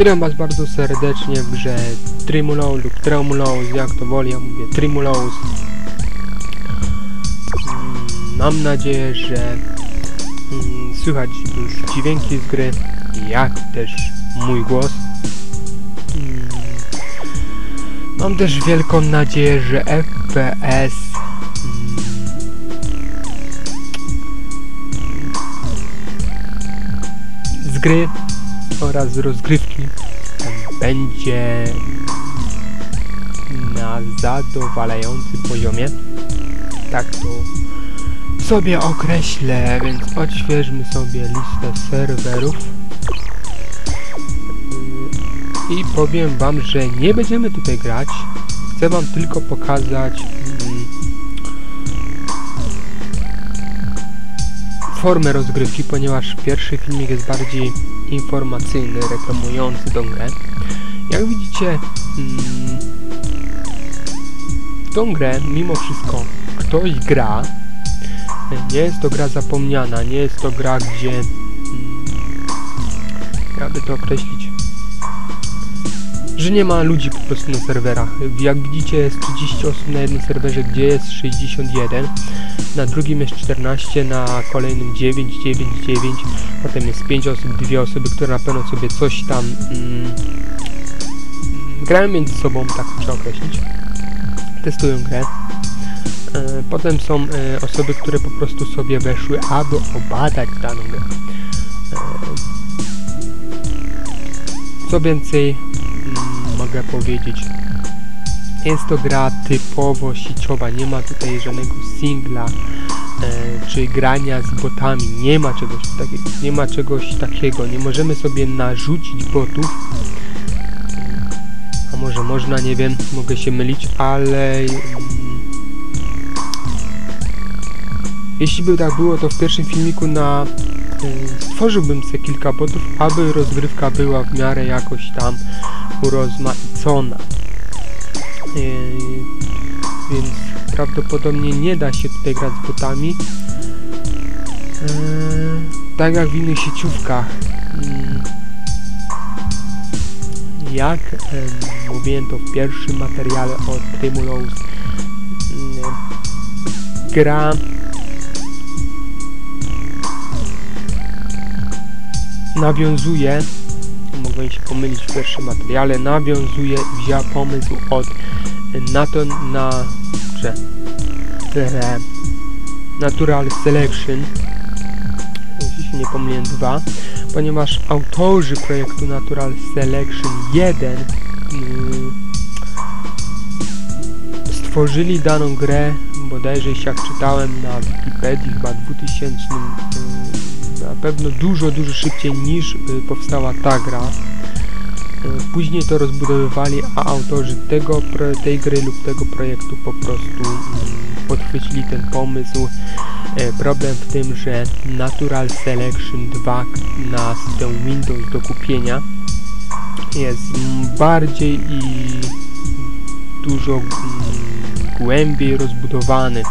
Witam was bardzo serdecznie w grze Trimulow lub Tremulous, jak to woli, ja mówię Trimulous. Mm, Mam nadzieję, że mm, słychać już dźwięki z gry, jak też mój głos. Mm, Mam też wielką nadzieję, że FPS z gry oraz rozgrywki będzie na zadowalającym poziomie. Tak to sobie określę, więc odświeżmy sobie listę serwerów. I powiem wam, że nie będziemy tutaj grać. Chcę wam tylko pokazać formę rozgrywki, ponieważ pierwszy filmik jest bardziej informacyjny, reklamujący tą grę. Jak widzicie, mm, w tą grę mimo wszystko ktoś gra. Nie jest to gra zapomniana, nie jest to gra, gdzie mm, jakby to określić że nie ma ludzi po prostu na serwerach. Jak widzicie jest 30 osób na jednym serwerze, gdzie jest 61, na drugim jest 14, na kolejnym 9, 9, 9, potem jest 5 osób, dwie osoby, które na pewno sobie coś tam mm, grają między sobą, tak trzeba określić. Testują grę. E, potem są e, osoby, które po prostu sobie weszły, aby obadać daną grę. E, co więcej, mogę powiedzieć, jest to gra typowo sieciowa, nie ma tutaj żadnego singla, e, czy grania z botami, nie ma czegoś takiego, nie ma czegoś takiego, nie możemy sobie narzucić botów, a może można, nie wiem, mogę się mylić, ale mm, jeśli by tak było, to w pierwszym filmiku na y, stworzyłbym sobie kilka botów, aby rozgrywka była w miarę jakoś tam urozmaicona. Yy, więc prawdopodobnie nie da się tutaj grać z botami. Yy, tak jak w innych sieciówkach. Yy, jak yy, mówiłem to w pierwszym materiale o Tremulous, yy, gra nawiązuje mogłem się pomylić w pierwszym materiale, nawiązuje wzięła pomysł od na to na że e, Natural Selection. Jeśli się nie pomyliłem 2 ponieważ autorzy projektu Natural Selection 1 mm, stworzyli daną grę bodajże jak czytałem na Wikipedii chyba 2000 na pewno dużo, dużo szybciej niż y, powstała ta gra. Y, później to rozbudowywali, a autorzy tego, tej gry lub tego projektu po prostu y, podchwycili ten pomysł. Problem w tym, że Natural Selection 2 na system Windows do kupienia jest bardziej i dużo głębiej rozbudowany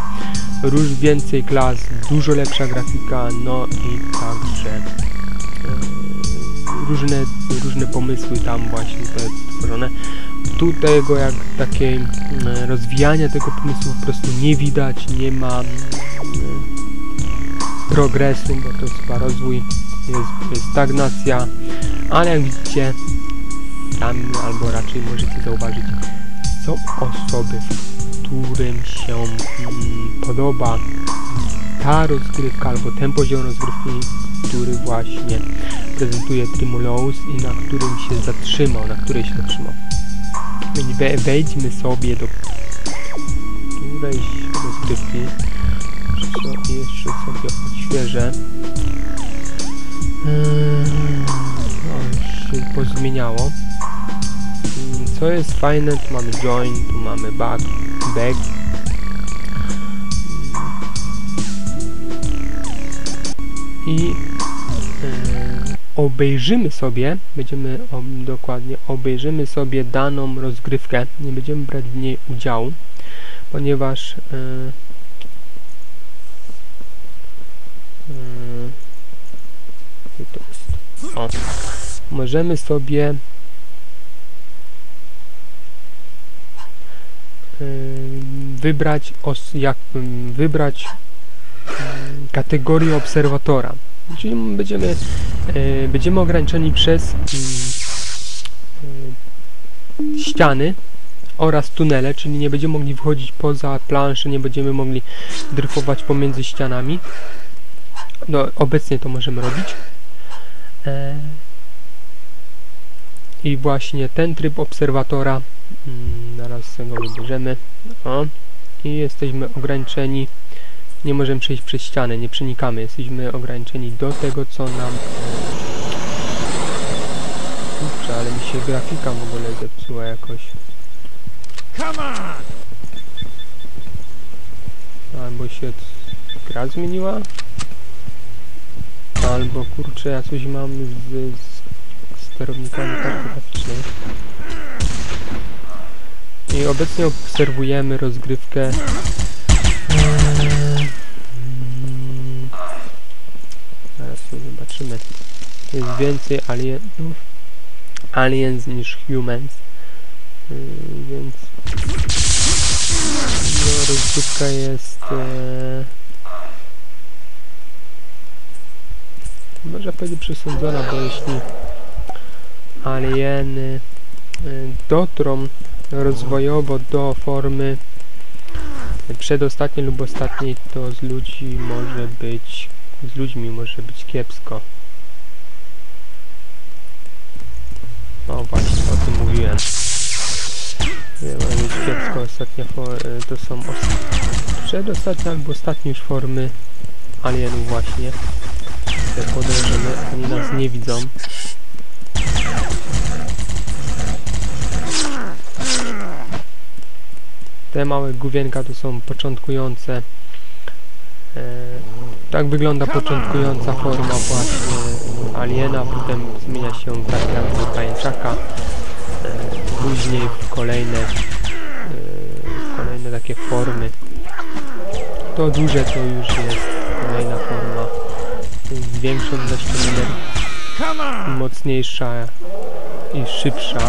róż więcej klas, dużo lepsza grafika, no i także e, różne, różne pomysły tam właśnie to jest stworzone. Tutaj jak takie e, rozwijania tego pomysłu po prostu nie widać, nie ma e, progresu, bo to jest chyba rozwój, jest, jest stagnacja, ale jak widzicie tam albo raczej możecie zauważyć są osoby, którym się mm, podoba ta rozgrywka albo ten poziom rozgrywki, który właśnie prezentuje Trimulous i na którym się zatrzymał, na której się zatrzymał. Wejdźmy sobie do którejś rozgrywki. Jeszcze sobie odświeżę. Yy, no, już się pozmieniało. Co jest fajne, tu mamy join, tu mamy back, back. I e, obejrzymy sobie, będziemy dokładnie, obejrzymy sobie daną rozgrywkę, nie będziemy brać w niej udziału, ponieważ e, e, o, możemy sobie wybrać os, jak ym, wybrać ym, kategorię obserwatora. Czyli będziemy y, będziemy ograniczeni przez y, ściany oraz tunele, czyli nie będziemy mogli wchodzić poza planszę, nie będziemy mogli dryfować pomiędzy ścianami. No, obecnie to możemy robić. I właśnie ten tryb obserwatora, mm, zaraz go wybierzemy, o, i jesteśmy ograniczeni, nie możemy przejść przez ściany, nie przenikamy, jesteśmy ograniczeni do tego, co nam... Kurczę, ale mi się grafika w ogóle zepsuła jakoś. Albo się gra zmieniła, albo kurczę, ja coś mam z, z sterownikami karty. I obecnie obserwujemy rozgrywkę. Eee, mm, Zaraz sobie zobaczymy. Jest więcej alienów, aliens niż humans. Yy, więc no, rozgrywka jest e, można powiedzieć przesądzona, bo jeśli alieny e, dotrą rozwojowo do formy przedostatniej lub ostatniej, to z ludzi może być z ludźmi może być kiepsko. O właśnie, o tym mówiłem. Nie może być kiepsko, ostatnia e, to są os przedostatnie albo ostatnie już formy alienów właśnie. Te podejrzemy, oni nas nie widzą. Te małe główienka to są początkujące. E, tak wygląda początkująca forma właśnie aliena, potem zmienia się w warianty pajęczaka, e, później w kolejne, e, w kolejne takie formy. To duże to już jest kolejna forma z większą on! mocniejsza i szybsza.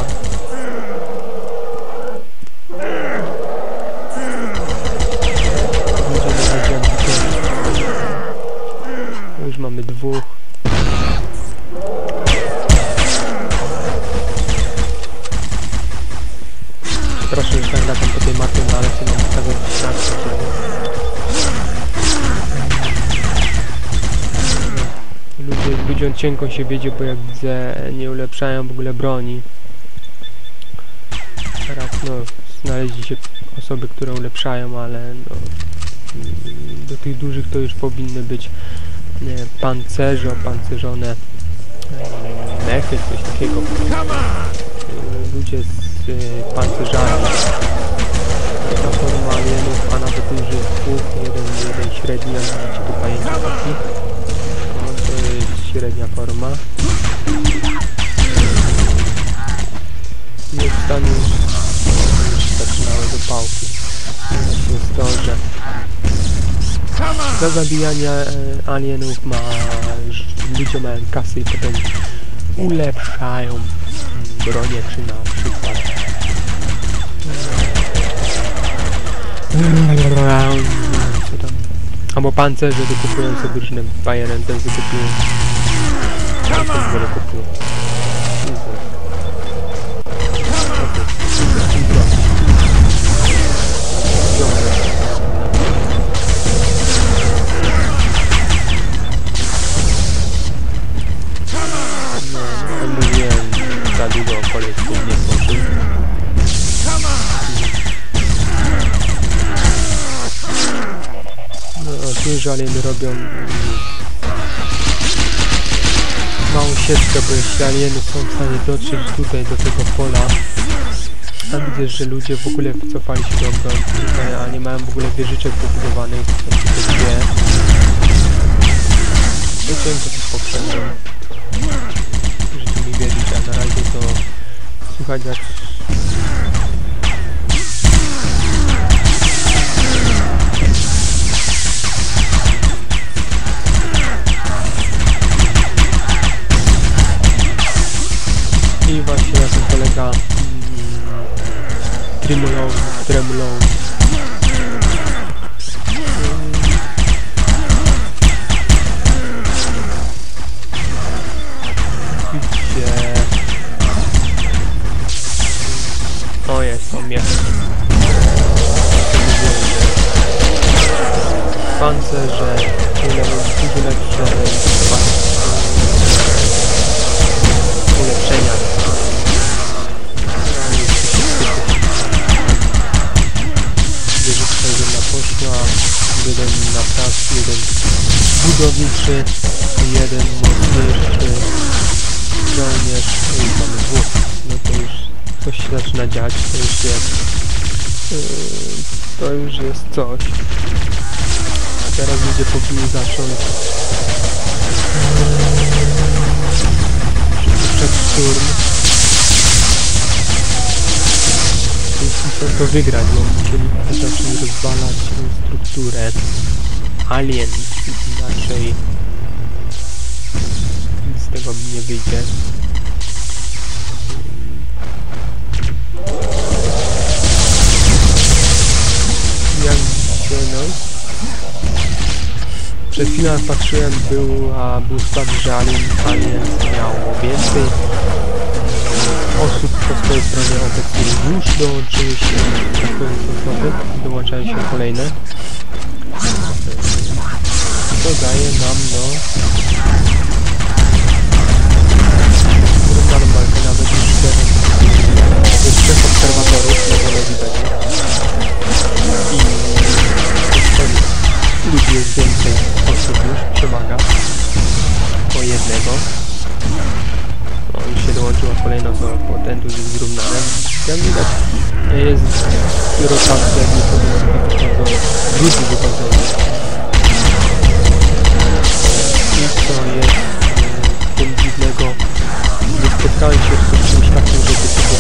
Mamy dwóch. Proszę, że tak latam po tej mapie, no ale chcę wam pokazać snapshot. Ludzie, ludziom cienko się wiedzie, bo jak widzę nie ulepszają w ogóle broni. Teraz no, znaleźli się osoby, które ulepszają, ale no, mm, do tych dużych to już powinny być nie, pancerze, opancerzone mechy, coś takiego. Ludzie z e, pancerzami. Za zabijanie e, alienów ma mają kasy i potem ulepszają bronię, czy na przykład co tam albo pancerze wykupują sobie różne bajerem też wykupują też on! Tu że alieny robią małą sieczkę, bo jeśli alieny są w stanie dotrzeć tutaj, do tego pola, a widzę, że ludzie w ogóle wycofali się do obrony a nie mają w ogóle wieżyczek pobudowanych, tylko dwie. Chciałem to też poprzednio. Możecie mi wierzyć, a na razie to słuchać jak I właśnie żołnierz i mamy dwóch. No to już coś się zaczyna dziać, to już jest yy, to już jest coś. Teraz ludzie powinni zacząć przed szturm. Chcą to wygrać, bo musieli zacząć rozwalać strukturę alien, inaczej nic z tego nie wyjdzie. No przed chwilą patrzyłem, był skład, że Alien, Alien miało więcej mm, osób po swojej stronie obecnie już dołączyły się kolejne osoby, dołączają się kolejne. To daje nam no wyrównaną walkę nawet już obserwatorów, widać. I ludzi jest więcej osób już, przewaga. Po jednego. O, już się dołączyła kolejna osoba, bo ten tu jest zrównany. Jak widać, jest rotacja, jakby to było wychodzone. Ludzi wychodzone. I co jest e, tym dziwnego, nie spotkałem się z czymś takim, żeby tego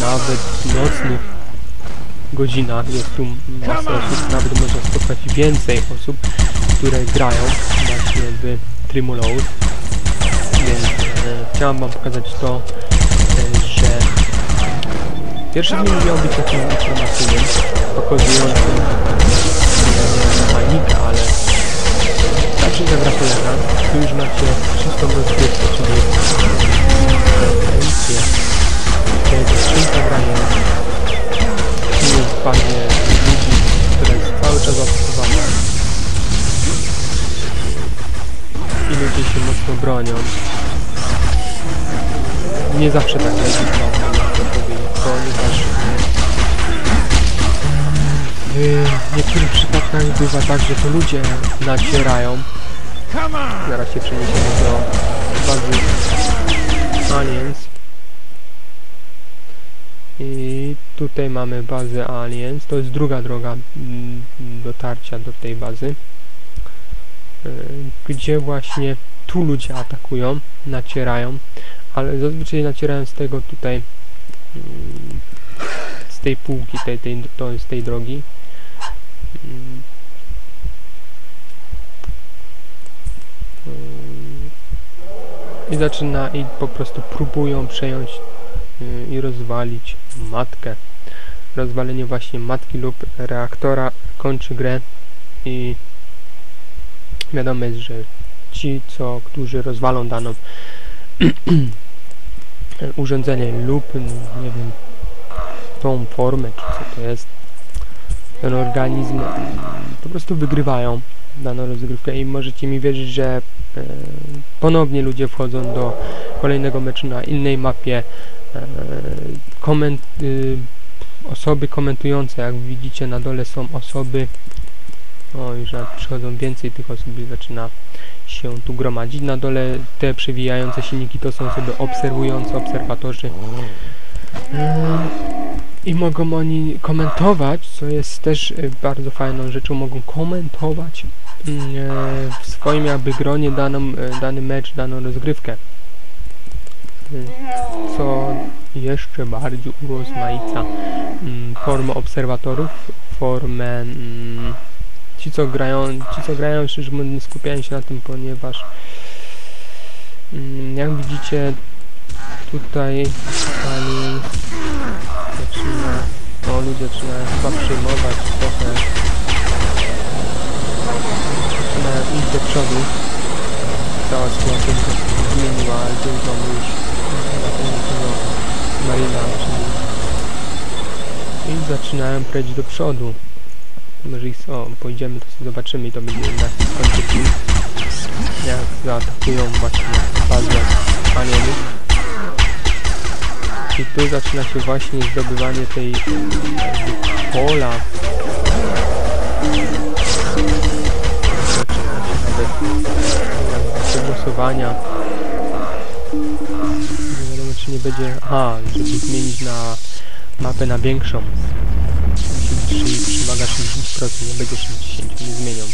nawet nocnych godzinach jest tu masa osób, nawet można spotkać więcej osób, które grają właśnie w Tremoload. Więc e, wam pokazać to, e, że pierwszy film miał być takim informacyjnym, pokazującym nie mechanikę, ale ta gra polega. Tu już macie czystą rozgrywkę, czyli konferencję, kiedy czym gra jest, jest w bazie ludzi, która jest cały czas obserwowana. I ludzie się mocno bronią. Nie zawsze tak leci, ponieważ w niektórych przypadkach bywa tak, że to ludzie nacierają. Zaraz się przeniesiemy do bazy Aliens. I tutaj mamy bazę Aliens. To jest druga droga mm, dotarcia do tej bazy. y, Gdzie właśnie tu ludzie atakują, nacierają, ale zazwyczaj nacierają z tego tutaj mm, z tej półki, tej, tej, to z tej drogi. Mm. Y, I zaczyna i po prostu próbują przejąć i rozwalić matkę. Rozwalenie właśnie matki lub reaktora kończy grę i wiadomo jest, że ci, co, którzy rozwalą daną urządzenie lub, nie wiem, tą formę, czy co to jest, ten organizm, po prostu wygrywają daną rozgrywkę i możecie mi wierzyć, że e, ponownie ludzie wchodzą do kolejnego meczu na innej mapie, koment, y, osoby komentujące, jak widzicie na dole są osoby, o już przychodzą więcej tych osób i zaczyna się tu gromadzić. Na dole te przewijające silniki to są osoby obserwujące, obserwatorzy. E, I mogą oni komentować, co jest też e, bardzo fajną rzeczą, mogą komentować mm, e, w swoim jakby gronie daną, e, dany mecz, daną rozgrywkę. Co jeszcze bardziej urozmaica mm, formę obserwatorów, formę mm, ci co grają, ci co grają szczerze mówiąc skupiają się na tym, ponieważ mm, jak widzicie tutaj Aliens zaczyna... O, ludzie zaczynają chyba przyjmować trochę... Zaczynają iść do przodu. Cała sytuacja zmieniła, ale to już na Marina, czyli... I zaczynają preć do przodu. Może ich... O, pójdziemy, to sobie zobaczymy i to będzie nasz kończy film. Jak zaatakują właśnie bazę alienów. I tu zaczyna się właśnie zdobywanie tej pola. Zaczyna się nawet przegłosowania. Czy nie będzie... Aha, żeby zmienić na mapę na większą. 3, przewaga 60%, nie będzie 60, nie zmienią.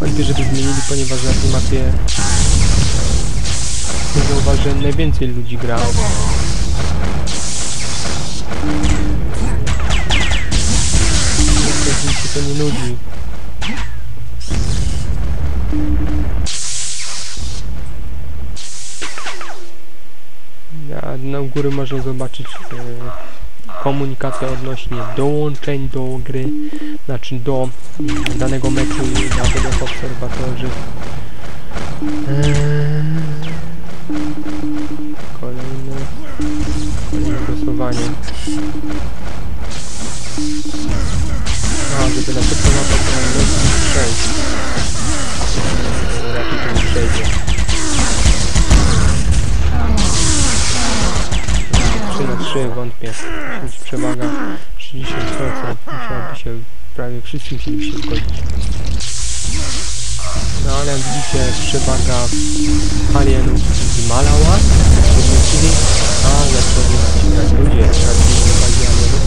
Wątpię, żeby zmienili, ponieważ na tej mapie zauważyłem najwięcej ludzi gra. Się to nie nudzi. Góry można zobaczyć e, komunikację odnośnie dołączeń do gry, znaczy do mm, danego meczu i jako obserwatorzy. Eee, kolejne, kolejne głosowanie. 3 wątpię. Musi być przewaga 60%. Musiałoby się prawie musieliby się zgodzić. No ale jak widzicie przewaga alienów zmalała, podnosili, a zaczęli nacinać ludzie, tracili przewagi alienów.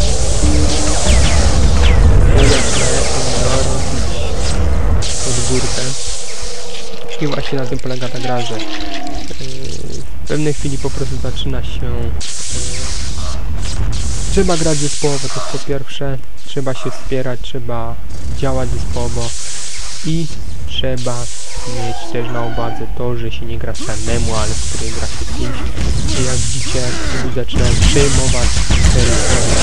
I zaczynają robić pod górkę. I właśnie na tym polega ta gra, że yy, w pewnej chwili po prostu zaczyna się yy, Trzeba grać zespołowo, to jest po pierwsze. Trzeba się wspierać, trzeba działać zespołowo i trzeba mieć też na uwadze to, że się nie gra samemu, ale w której gra się kimś. I jak widzicie, ludzie zaczynają przejmować terytorium,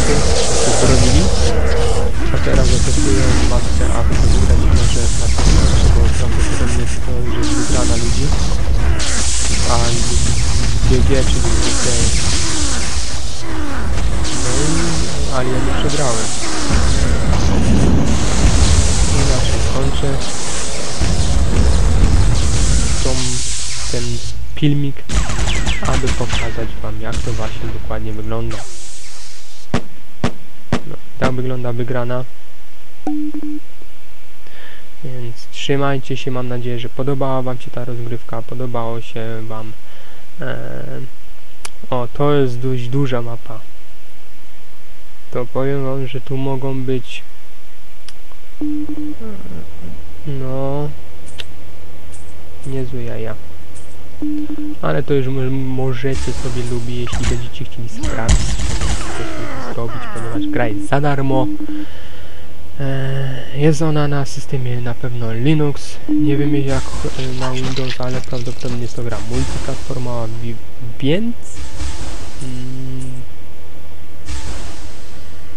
które są to zbronili, a teraz atakują matkę, aby to wygrać może na tym bo prawdopodobnie to już jest wygrana ludzi. A GG, czyli zwykle no i alieny przegrały. Inaczej kończę tą, ten filmik, aby pokazać wam jak to właśnie dokładnie wygląda. No, tak wygląda wygrana. Więc trzymajcie się, mam nadzieję, że podobała wam się ta rozgrywka, podobało się wam e, o, to jest dość duża mapa. To powiem wam, że tu mogą być... No... Niezłe jaja. Ale to już mo- możecie sobie lubić, jeśli będziecie chcieli sprawdzić, tam zrobić, ponieważ gra jest za darmo. Eee, Jest ona na systemie na pewno Linux, nie wiem jak e, na Windows, ale prawdopodobnie jest to gra multiplatformowa, wi- więc mm,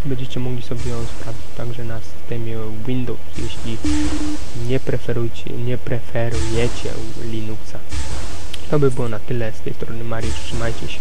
będziecie mogli sobie ją sprawdzić także na systemie Windows, jeśli nie preferujecie, nie preferujecie Linuxa. To by było na tyle z tej strony Mariusz, trzymajcie się.